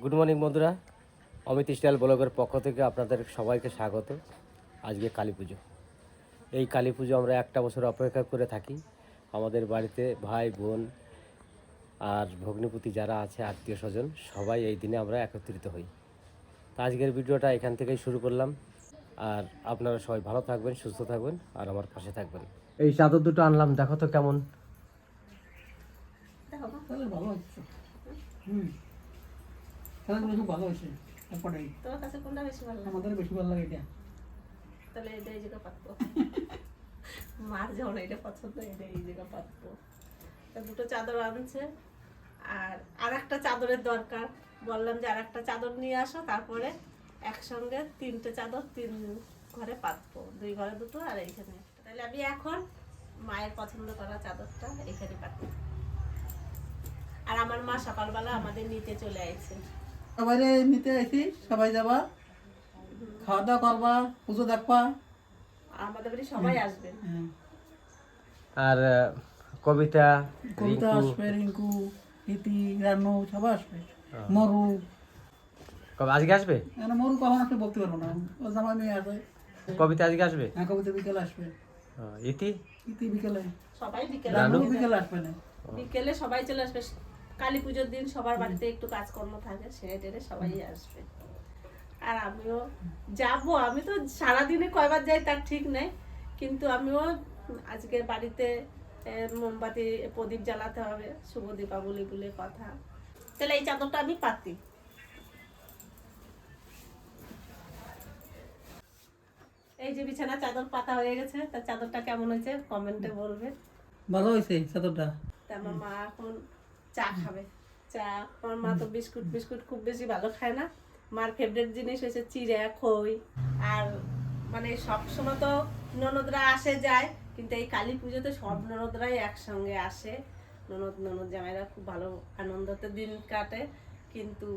Good morning বন্ধুরা Amit style ব্লগের পক্ষ থেকে আপনাদের সবাইকে স্বাগত আজকে কালী পুজো এই কালী পুজো আমরা একটা বছর অপেক্ষা করে থাকি আমাদের বাড়িতে ভাই বোন আর ভগ্নিপতি যারা আছে আত্মীয় স্বজন সবাই এই দিনে আমরা একত্রিত হই তা আজকের ভিডিওটা এখান থেকেই শুরু করলাম আর আপনারা সবাই ভালো থাকবেন সুস্থ থাকবেন আর আমার পাশে থাকবেন এই চাদর দুটো আনলাম দেখো তো কেমন ভালো হুম খেলাধুলো খুব ভালো হয়েছে তারপরে তোমার কাছে কোনটা বেশি ভালো লাগে? আমাদের বেশি ভালো লাগে এটা। তাহলে এটা এই জায়গা পাতবো। মার যখন এটা পছন্দ এটা এই জায়গা পাতবো। তা দুটো চাদর আনছে আর আর একটা চাদরের দরকার। বললাম যে আর একটা চাদর নিয়ে আসো তারপরে একসঙ্গে তিনটে চাদর তিন ঘরে পাতবো দুই ঘরে দুটো আর এইখানে তাহলে আমি এখন মায়ের পছন্দ করা চাদরটা এখানে পাতবো। আর আমার মা সকালবেলা আমাদের নিতে চলে আসছে সবাই নিতে আইছি সবাই যাবা। খাওয়া দাওয়া করবা পুজো দেখবা। আর আমাদের বাড়ি সবাই আসবেন হ্যাঁ। আর কবিতা কবিতা আসবে রিঙ্কু ইতি রানু সবাই আসবে। মরু। কবে আজকে আসবে? এখন মরু কখন আসবে বলতে পারব না। ও জামাই মেয়ে আসবে। কবিতা আজকে আসবে? হ্যাঁ কবিতা বিকেলে আসবে। ইতি? ইতি বিকেলে। সবাই বিকেলে রানু? আসবে। বিকেলে আসবে না। বিকেলে সবাই চলে আসবে। কালী পুজোর দিন সবার বাড়িতে একটু কাজকর্ম থাকে সেরে টেরে সবাই আসবে। আর আমিও যাব আমি তো সারাদিনে কয়বার যাই তার ঠিক নেই কিন্তু আমিও আজকে বাড়িতে মোমবাতি প্রদীপ জ্বালাতে হবে শুভ দীপাবলি বলে কথা। তাহলে এই চাদরটা আমি পাতি। এই যে বিছানা চাদর পাতা হয়ে গেছে তার চাদরটা কেমন হয়েছে? কমেন্টে বলবে। ভালো হয়েছে চাদরটা? তা আমার মা এখন চা খাবে। চা, আমার মা তো বিস্কুট বিস্কুট খুব বেশি ভালো খায় না। মার ফেভারিট জিনিস হচ্ছে চিড়া খই। আর মানে সব সময় তো ননদরা আসে যায়, কিন্তু এই কালী পুজোতে সব ননদরাই একসঙ্গে আসে। ননদ ননদ জামাইরা খুব ভালো আনন্দতে দিন কাটে, কিন্তু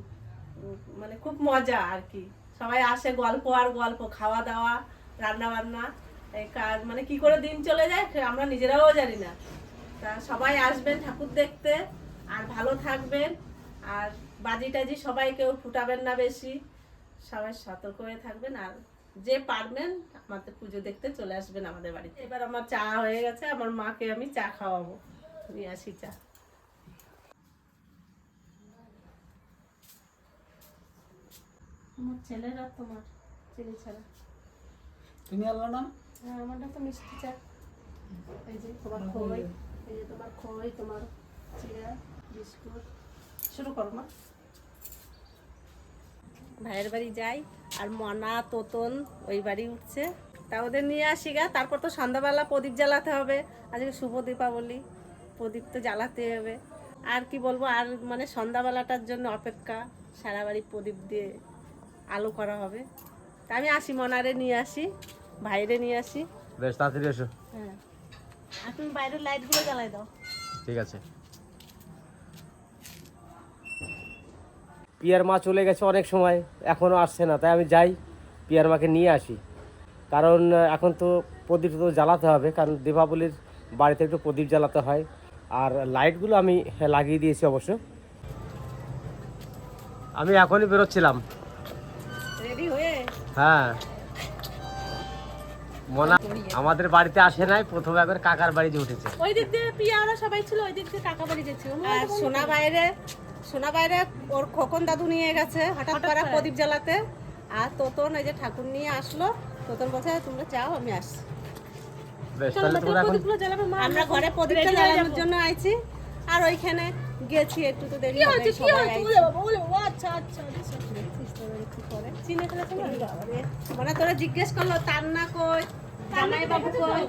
মানে খুব মজা আর কি। সবাই আসে গল্প আর গল্প, খাওয়া দাওয়া, রান্না বান্না, এই কাজ মানে কি করে দিন চলে যায় আমরা নিজেরাও জানি না। তা সবাই আসবেন ঠাকুর দেখতে। আর ভালো থাকবেন। আর বাজি টাজি সবাই কেউ ফুটাবেন না বেশি। সবাই সতর্ক হয়ে থাকবেন আর যে পারবেন আমাদের পুজো দেখতে চলে আসবেন আমাদের বাড়িতে। এবার আমার চা হয়ে গেছে আমার মাকে আমি চা খাওয়াবো। নিয়ে আসি চা। আমার ছেলেরা তোমার চিনি ছাড়া। তুমি আনলো না হ্যাঁ আমারটা তো মিষ্টি চা। এই যে তোমার খই এই যে তোমার খই তোমার চিড়া বিস্কুট। শুরু করো মা। ভাইয়ের বাড়ি যাই আর মনা তোতন ওই বাড়ি উঠছে। তা ওদের নিয়ে আসি গা তারপর তো সন্ধ্যাবেলা প্রদীপ জ্বালাতে হবে। আজকে শুভ দীপাবলি প্রদীপ তো জ্বালাতে হবে। আর কি বলব আর মানে সন্ধ্যাবেলাটার জন্য অপেক্ষা সারা বাড়ি প্রদীপ দিয়ে আলো করা হবে। তা আমি আসি মনারে নিয়ে আসি ভাইরে নিয়ে আসি। বেশ তাড়াতাড়ি এসো। হ্যাঁ। আর তুমি বাইরের লাইটগুলো জ্বালাই দাও। ঠিক আছে। পিয়ার মা চলে গেছে অনেক সময় এখনও আসছে না তাই আমি যাই পিয়ার মাকে নিয়ে আসি। কারণ এখন তো প্রদীপ তো জ্বালাতে হবে কারণ দীপাবলির বাড়িতে একটু প্রদীপ জ্বালাতে হয়। আর লাইটগুলো আমি হ্যাঁ, লাগিয়ে দিয়েছি অবশ্য। আমি এখনই বেরোচ্ছিলাম। হ্যাঁ? মনা আমাদের বাড়িতে আসে নাই প্রথমে একবার কাকার বাড়িতে উঠেছে। ওই দিক দিয়ে পিয়ারা সবাই ছিল ওই দিক দিয়ে কাকা বাড়ি যাচ্ছিল আর সোনা বাইরে সোনা বাইরে ওর খোকন দাদু নিয়ে গেছে হঠাৎ করে প্রদীপ জ্বালাতে। আর তোতন এই যে ঠাকুর নিয়ে আসলো তোতন বলছে তোমরা যাও আমি আসছি। আমরা ঘরে প্রদীপটা জ্বালানোর জন্য আইছি। আর ওইখানে গেছি একটু তো দেরি হবে সবাই আইছে। দেখছিস তো একটু পরে। চিনে ফেলেছে মানে তোরা জিজ্ঞেস করল তার না কই? জামাই বাবু কই?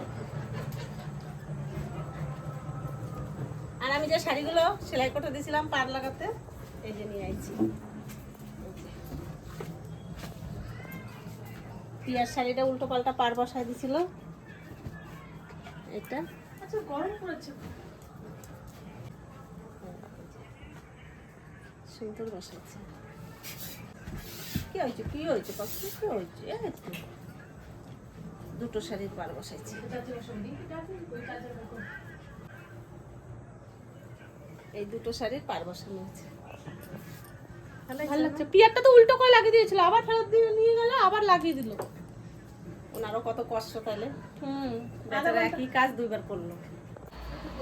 আমি যে শাড়িগুলো সেলাই করতে দিয়েছিলাম পার লাগাতে এই যে নিয়ে আইছি। পিয়ার শাড়িটা উল্টো পাল্টা পার বসায় দিছিল এটা। আচ্ছা গরম পড়েছে। সুন্দর বসাচ্ছে কি হয়েছে কি হয়েছে পাখি? কি হয়েছে। দুটো শাড়ির পার বসাইছি। এই দুটো শাড়ির পার বসানো হয়েছে ভালো লাগছে। পিয়ারটা তো উল্টো করে লাগিয়ে দিয়েছিল আবার ফেরত দিয়ে নিয়ে গেল আবার লাগিয়ে দিল। ওনারও কত কষ্ট তাহলে। হুম বেচারা একই কাজ দুইবার করল।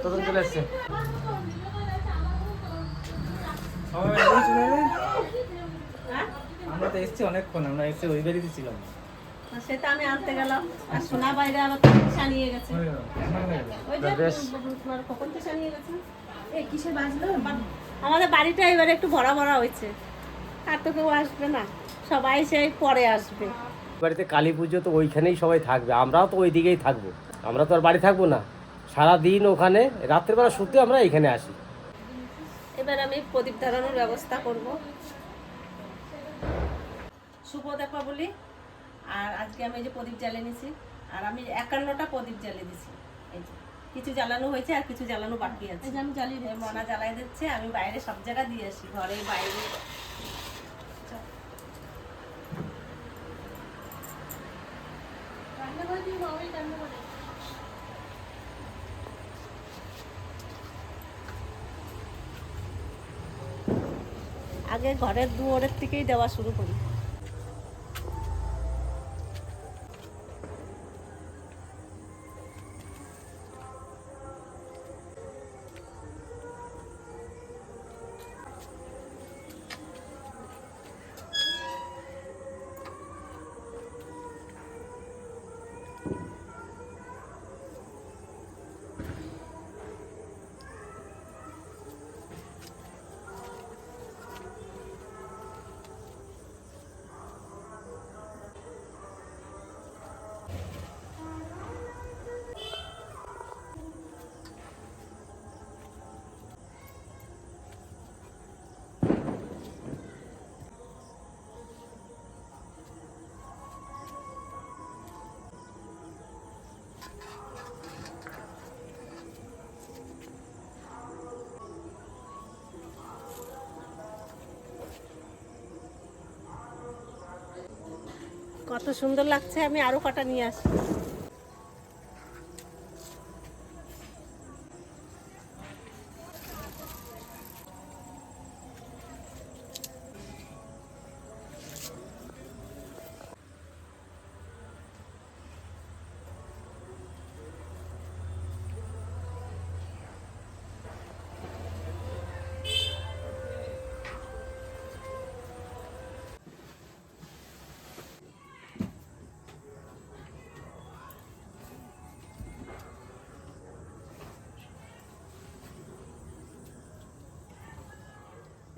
তখন চলে এসছে হ্যাঁ? আমরা তো এসছি অনেকক্ষণ আমরা এসে ওই বাড়িতে ছিলাম। সেটা আমি আনতে গেলাম। আর সোনা বাইরে আবার পিসা নিয়ে গেছে ওই যে কখন পিসা নিয়ে গেছে? আমাদের বাড়িটা এবারে একটু ভরা ভরা হয়েছে। আর তো কেউ আসবে না। সবাই সেই পরে আসবে। বাড়িতে কালী পুজো তো ওইখানেই সবাই থাকবে। আমরাও তো ওই দিকেই থাকব। আমরা তো আর বাড়ি থাকব না। সারা দিন ওখানে রাত্রেবেলা শুতে আমরা এখানে আসি। এবার আমি প্রদীপ ধরানোর ব্যবস্থা করব। শুভ দেখা বলি। আর আজকে আমি এই যে প্রদীপ জ্বালিয়ে নিছি। আর আমি একান্নটা প্রদীপ জ্বালিয়ে দিছি। এই যে। কিছু জ্বালানো হয়েছে আর কিছু জ্বালানো বাকি আছে। আমি জ্বালিয়ে মনা জ্বালাই দিচ্ছে আমি বাইরে সব জায়গা দিয়ে আসি ঘরে বাইরে। আগে ঘরের দুয়ারের থেকেই দেওয়া শুরু করি। কত সুন্দর লাগছে আমি আরও কটা নিয়ে আসি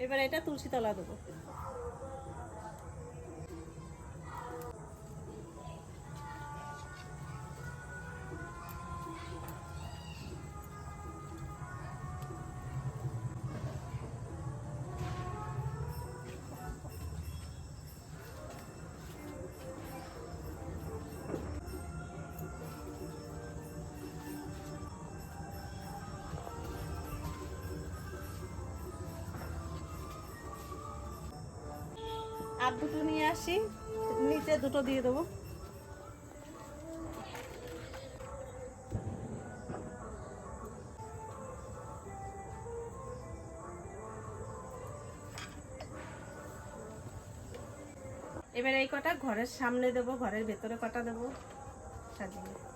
এবার এটা তুলসী তলা দেবো। আর দুটো নিয়ে আসি, নিচে দুটো দিয়ে দেবো। এবার এই কটা ঘরের সামনে দেবো, ঘরের ভেতরে কটা দেবো? সাজিয়ে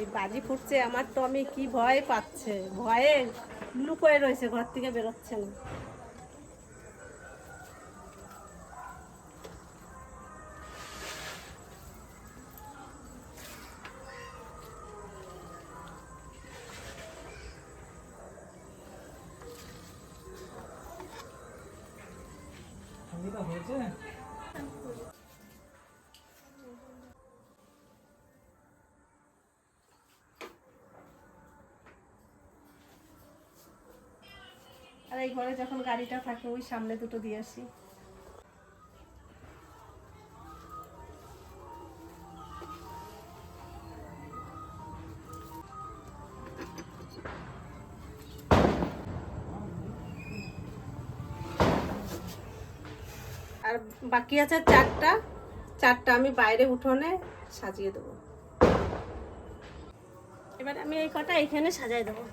এই বাজি ফুটছে, আমার আমি কি ভয় পাচ্ছে? ভয়ে লুকোয় রয়েছে, ঘর থেকে বেরোচ্ছে না। আর এই ঘরে যখন গাড়িটা থাকে, ওই সামনে দুটো দিয়ে আসি। আর বাকি আছে চারটা। চারটা আমি বাইরে উঠোনে সাজিয়ে দেবো। এবার আমি এই কটা এখানে সাজাই দেবো।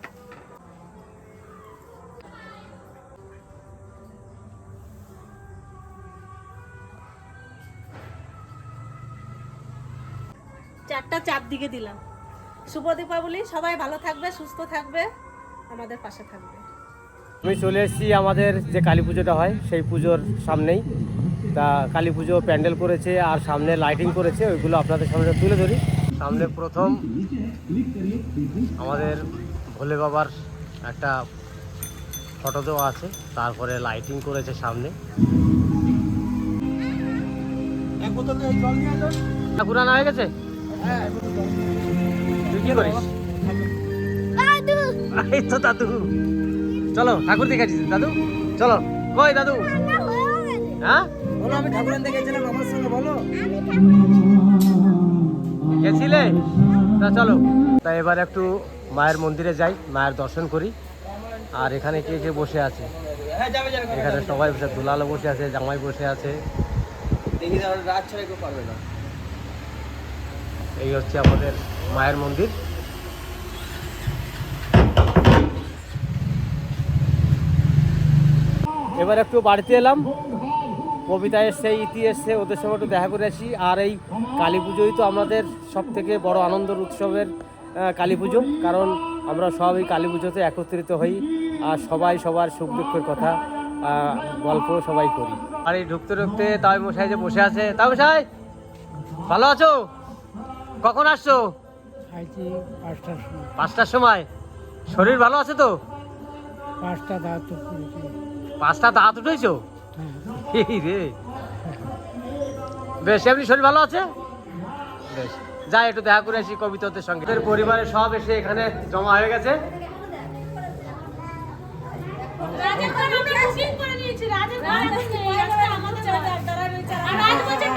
চারটা চারদিকে দিলাম। শুভ দীপাবলি সবাই ভালো থাকবে সুস্থ থাকবে আমাদের পাশে থাকবে। আমি চলে এসেছি আমাদের যে কালী পুজোটা হয় সেই পুজোর সামনেই। তা কালী পুজো প্যান্ডেল করেছে আর সামনে লাইটিং করেছে ওইগুলো আপনাদের সামনে তুলে ধরি। সামনে প্রথম আমাদের ভোলে বাবার একটা ফটো দেওয়া আছে তারপরে লাইটিং করেছে সামনে। পুরানো হয়ে গেছে? তুই কি করিস? এই তো দাদু। চলো ঠাকুর দেখাচ্ছিস দাদু চলো। কই দাদু? হ্যাঁ বলো আমি ঠাকুর আনতে গেছিলাম আমার সঙ্গে বলো। গেছিলে? তা চলো। তা এবার একটু মায়ের মন্দিরে যাই মায়ের দর্শন করি। আর এখানে কে কে বসে আছে? হ্যাঁ এখানে সবাই বসে দুলালো বসে আছে জামাই বসে আছে। দেখি রাত ছাড়া কেউ পারবে না। এই হচ্ছে আমাদের মায়ের মন্দির। এবার একটু বাড়িতে এলাম। কবিতা এসছে, ইতি এসছে, ওদের সঙ্গে একটু দেখা করে আসি। আর এই কালী পুজোই তো আমাদের সব থেকে বড় আনন্দের উৎসবের কালী পুজো। কারণ আমরা সব এই কালী পুজোতে একত্রিত হই আর সবাই সবার সুখ দুঃখের কথা গল্প সবাই করি। আর এই ঢুকতে ঢুকতে তাই মশাই যে বসে আছে। তাই মশাই, ভালো আছো? কখন আসছো আইছি পাঁচটার সময় পাঁচটার সময় শরীর ভালো আছে তো পাঁচটা দাঁত পাঁচটা দাঁত উঠেছো এই রে বেশ এমনি শরীর ভালো আছে বেশ যাই একটু দেখা করে আসি কবিতাদের সঙ্গে ওদের পরিবারের সব এসে এখানে জমা হয়ে গেছে বুকিং করে নিয়েছি আমাদের রাজ বলছে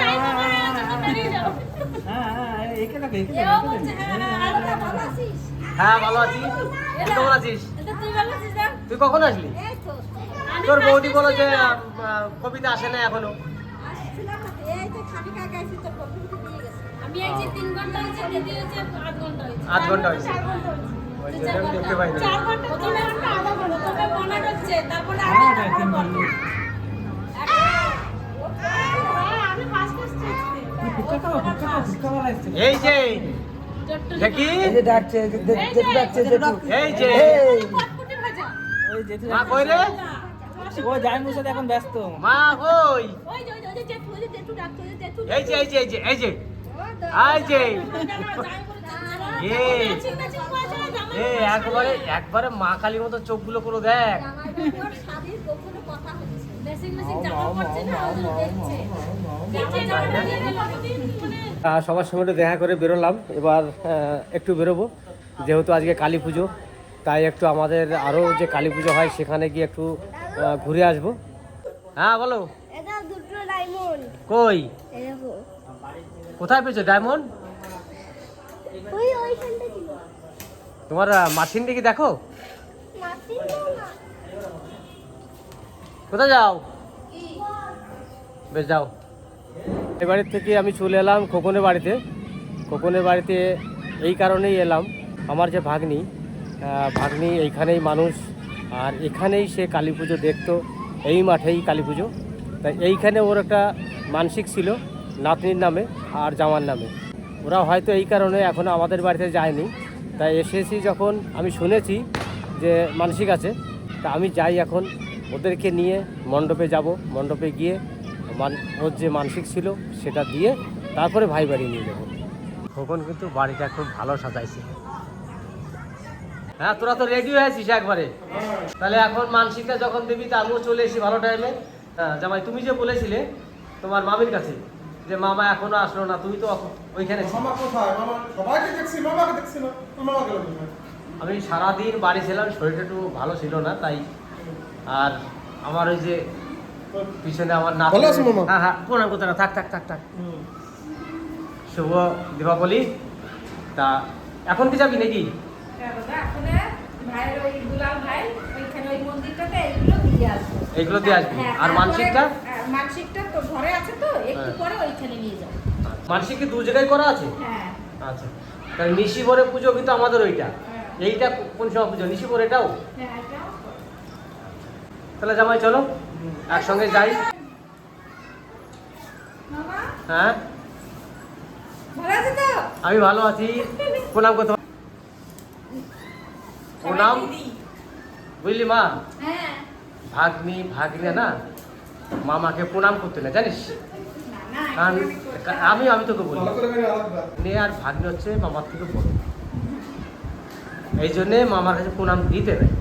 হ্যাঁ ভালো আছি। তুই কেমন আছিস? তুই কখন আসলি? তোর বৌদি বলো যে কবিতা আসে না এখনও। আধ ঘণ্টা হয়েছে। দেখতে পাই না। এই যে। দেখি। এই যে ডাকছে এই ডাকছে এই যে এই পটপটি ভাজা। ওই জেঠু মা কই রে? ও যাই মুর সাথে এখন ব্যস্ত। মা কই? ওই যে ওই যে জেঠু ওই যে জেঠু ডাকতো ওই যে জেঠু এই যে এই যে। এই যে। এই যে এই যে। একবারে একবারে মা কালীর মতো চোখগুলো করে দেখ। সবার সঙ্গে একটু দেখা করে বেরোলাম। এবার একটু বেরোবো। যেহেতু আজকে কালী পুজো তাই একটু আমাদের আরও যে কালী পুজো হয় সেখানে গিয়ে একটু ঘুরে আসব। হ্যাঁ বলো। এটা দুটো ডায়মন্ড। কই? কোথায় পেয়েছ ডায়মন্ড? তোমার মাছিন দিকে দেখো? কোথায় যাও? বেশ, যাও। এই বাড়ির থেকে আমি চলে এলাম খোকনের বাড়িতে। খোকনের বাড়িতে এই কারণেই এলাম। আমার যে ভাগ্নি ভাগ্নি এইখানেই মানুষ, আর এখানেই সে কালী পুজো দেখতো, এই মাঠেই কালী পুজো। তাই এইখানে ওর একটা মানসিক ছিল, নাতনির নামে আর জামার নামে। ওরা হয়তো এই কারণে এখনও আমাদের বাড়িতে যায়নি। তাই এসেছি যখন আমি শুনেছি যে মানসিক আছে, তা আমি যাই এখন। ওদেরকে নিয়ে মণ্ডপে যাব। মণ্ডপে গিয়ে মান, ওর যে মানসিক ছিল সেটা দিয়ে তারপরে ভাই বাড়ি নিয়ে যাব। খোকন কিন্তু বাড়িটা খুব ভালো সাজাইছে। হ্যাঁ তোরা তো রেডি হয়ে আছিস একবারে। তাহলে এখন মানসিকটা যখন দিবি তা আমিও চলে এসেছি ভালো টাইমে হ্যাঁ জামাই, তুমি যে বলেছিলে তোমার মামির কাছে। যে মামা এখনও আসলো না তুমি তো ওইখানে মামা কোথায়? মামা সবাইকে দেখছি মামাকে দেখছি না। মামা গেল আমি সারাদিন বাড়ি ছিলাম শরীরটা একটু ভালো ছিল না তাই আর আমার ওই যে পিছনে আমার না ভালো হ্যাঁ হ্যাঁ প্রণাম করতে না থাক থাক থাক থাক। শুভ দীপাবলি। তা এখন কি যাবি নাকি? এইগুলো দিয়ে আসবি। আর মানসিকটা? মানসিকটা তো ঘরে আছে তো একটু হ্যাঁ। পরে ওইখানে নিয়ে যাব। মানসিক কি দু জায়গায় করা আছে? হ্যাঁ। আচ্ছা। তাহলে নিশি ভরে পুজো কিন্তু আমাদের ওইটা। হ্যাঁ। এইটা কোন সময় পুজো? নিশি ভরে এটাও হ্যাঁ তাহলে জামাই চলো। একসঙ্গে যাই। হ্যাঁ? আমি ভালো আছি। প্রণাম করতে প্রণাম। বুঝলি মা? ভাগ্নি ভাগ্নে না? মামাকে প্রণাম করতে না জানিস? না না আমি আমি তোকে বলি ভাগ্নে আর ভাগ্নে হচ্ছে মামার থেকে বড়। এই জন্যে মামার কাছে প্রণাম দিতে নেই।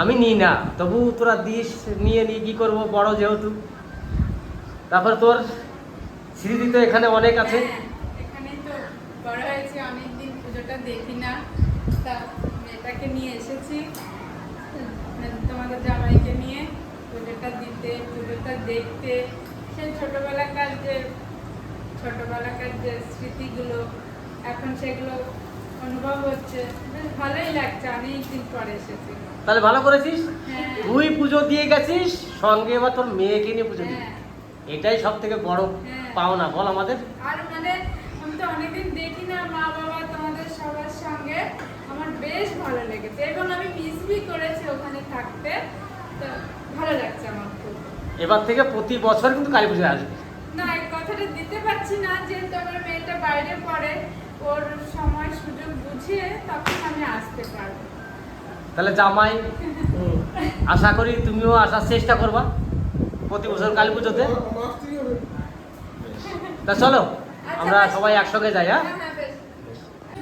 আমি নিই না তবু তোরা দিস নিয়ে নিয়ে কি করব বড় যেহেতু। তারপর তোর স্মৃতি তো এখানে অনেক আছে। হ্যাঁ, দেখি না। তা মেয়েটাকে নিয়ে এসেছি। তোমাদের জামাইকে নিয়ে পুজোটা দিতে পুজোটা দেখতে সেই ছোটবেলাকার যে ছোটবেলাকার যে স্মৃতিগুলো এখন সেগুলো অনুভব হচ্ছে। বেশ ভালোই লাগছে অনেকদিন পরে এসেছি। তাহলে ভালো করেছিস? হ্যাঁ। তুই পুজো দিয়ে গেছিস সঙ্গে এবার তোর মেয়েকে নিয়ে পুজো দিবি। হ্যাঁ। এটাই সব থেকে বড় হ্যাঁ। পাওনা বল আমাদের। আর মানে আমি তো অনেকদিন দেখি না মা বাবা তোমাদের সবার সঙ্গে। আমার বেশ ভালো লেগেছে। এবং আমি মিসবি করেছি ওখানে থাকতে। তো ভালো লাগছে আমার খুব। এবার থেকে প্রতি বছর কিন্তু কালী পুজো আসবে। না এই কথাটা দিতে পারছি না যেহেতু আমার মেয়েটা বাইরে পড়ে ওর সময় সুযোগ বুঝিয়ে তখন আমি আসতে পারব। তাহলে জামাই আশা করি তুমিও আসার চেষ্টা করবা প্রতি বছর কালী পুজোতে। তা চলো আমরা সবাই একসঙ্গে যাই হ্যাঁ? হ্যাঁ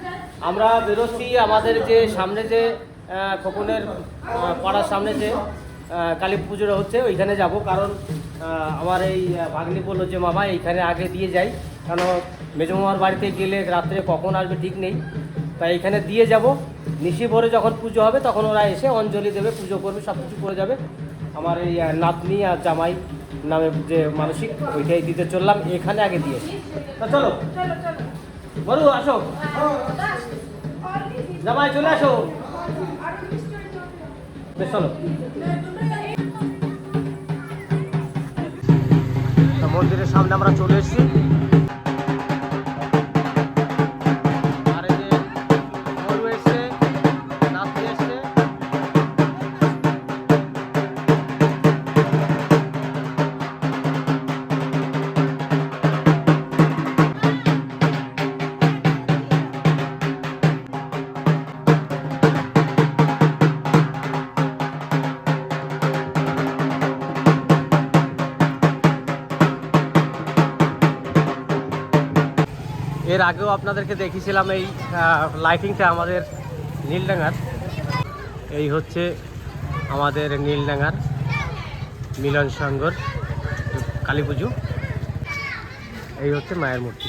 হ্যাঁ আমরা বেরোচ্ছি আমাদের যে সামনে যে খোকনের পাড়ার সামনে যে কালী পুজোটা হচ্ছে, ওইখানে যাব। কারণ আমার এই ভাগ্নি বলল যে, মামা, এইখানে আগে দিয়ে যাই। কারণ মেজমামার বাড়িতে গেলে রাত্রে কখন আসবে ঠিক নেই। তাই এখানে দিয়ে যাব। নিশি ভোরে যখন পুজো হবে, তখন ওরা এসে অঞ্জলি দেবে, পুজো করবে সব কিছু করে যাবে। আমার এই নাতনি আর জামাই নামে যে মানসিক, ওইটাই দিতে চললাম। এখানে আগে দিয়ে তা চলো। বরু আসো। জামাই, চলে আসো। চলো। মন্দিরের সামনে আমরা চলে এসেছি। আগেও আপনাদেরকে দেখিয়েছিলাম এই লাইটিংটা আমাদের নীলডাঙ্গার। এই হচ্ছে আমাদের নীলডাঙ্গার মিলন সঙ্গর কালী পুজো। এই হচ্ছে মায়ের মূর্তি।